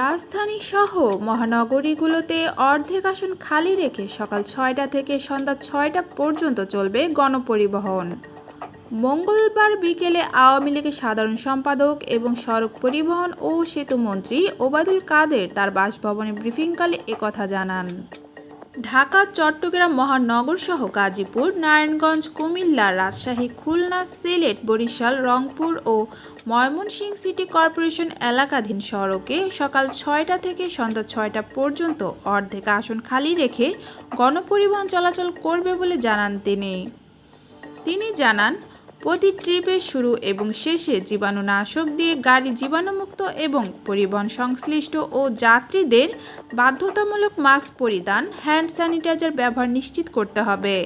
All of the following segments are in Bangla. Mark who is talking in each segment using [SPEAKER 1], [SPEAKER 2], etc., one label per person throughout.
[SPEAKER 1] রাজধানী সহ মহানগরীগুলোতে অর্ধেক আসন খালি রেখে সকাল ছয়টা থেকে সন্ধ্যা ছয়টা পর্যন্ত চলবে গণপরিবহন মঙ্গলবার বিকেলে আওয়ামী লীগের সাধারণ সম্পাদক এবং সড়ক পরিবহন ও সেতু মন্ত্রী ওবায়দুল কাদের তার বাসভবনে ব্রিফিংকালে একথা জানান ঢাকা চট্টগ্রাম মহানগরসহ গাজীপুর নারায়ণগঞ্জ কুমিল্লা রাজশাহী খুলনা সিলেট বরিশাল রংপুর ও ময়মনসিংহ সিটি কর্পোরেশন এলাকাধীন সড়কে সকাল ছয়টা থেকে সন্ধ্যা ছয়টা পর্যন্ত অর্ধেক আসন খালি রেখে গণপরিবহন চলাচল করবে বলে জানান তিনি তিনি জানান প্রতি ট্রিপের শুরু এবং শেষে জীবাণুনাশক দিয়ে গাড়ি জীবাণুমুক্ত এবং পরিবহন সংশ্লিষ্ট ও যাত্রীদের বাধ্যতামূলক মাস্ক পরিধান হ্যান্ড স্যানিটাইজার ব্যবহার নিশ্চিত করতে হবে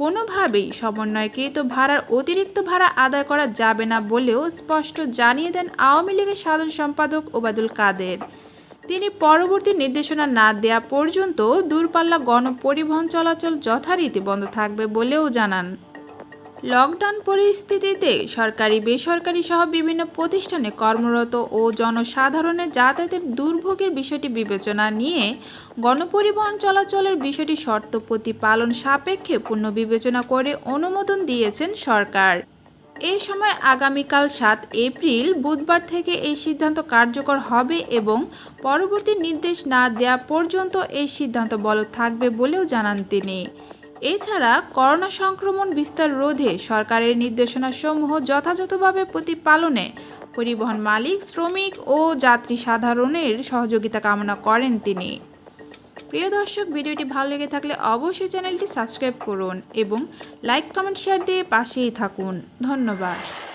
[SPEAKER 1] কোনোভাবেই সমন্বয়কৃত ভাড়ার অতিরিক্ত ভাড়া আদায় করা যাবে না বলেও স্পষ্ট জানিয়ে দেন আওয়ামী লীগের সাধারণ সম্পাদক ওবায়দুল কাদের তিনি পরবর্তী নির্দেশনা না দেয়া পর্যন্ত দূরপাল্লা গণপরিবহন চলাচল যথারীতি বন্ধ থাকবে বলেও জানান লকডাউন পরিস্থিতিতে সরকারি বেসরকারি সহ বিভিন্ন প্রতিষ্ঠানে কর্মরত ও জনসাধারণের যাতায়াতের দুর্ভোগের বিষয়টি বিবেচনা নিয়ে গণপরিবহন চলাচলের বিষয়টি শর্ত প্রতিপালন সাপেক্ষে পূর্ণ বিবেচনা করে অনুমোদন দিয়েছেন সরকার এই সময় আগামীকাল সাত এপ্রিল বুধবার থেকে এই সিদ্ধান্ত কার্যকর হবে এবং পরবর্তী নির্দেশ না দেয়া পর্যন্ত এই সিদ্ধান্ত বল থাকবে বলেও জানান তিনি এছাড়া করোনা সংক্রমণ বিস্তার রোধে সরকারের নির্দেশনাসমূহ যথাযথভাবে প্রতিপালনে পরিবহন মালিক শ্রমিক ও যাত্রী সাধারণের সহযোগিতা কামনা করেন তিনি প্রিয় দর্শক ভিডিওটি ভালো লেগে থাকলে অবশ্যই চ্যানেলটি সাবস্ক্রাইব করুন এবং লাইক কমেন্ট শেয়ার দিয়ে পাশেই থাকুন ধন্যবাদ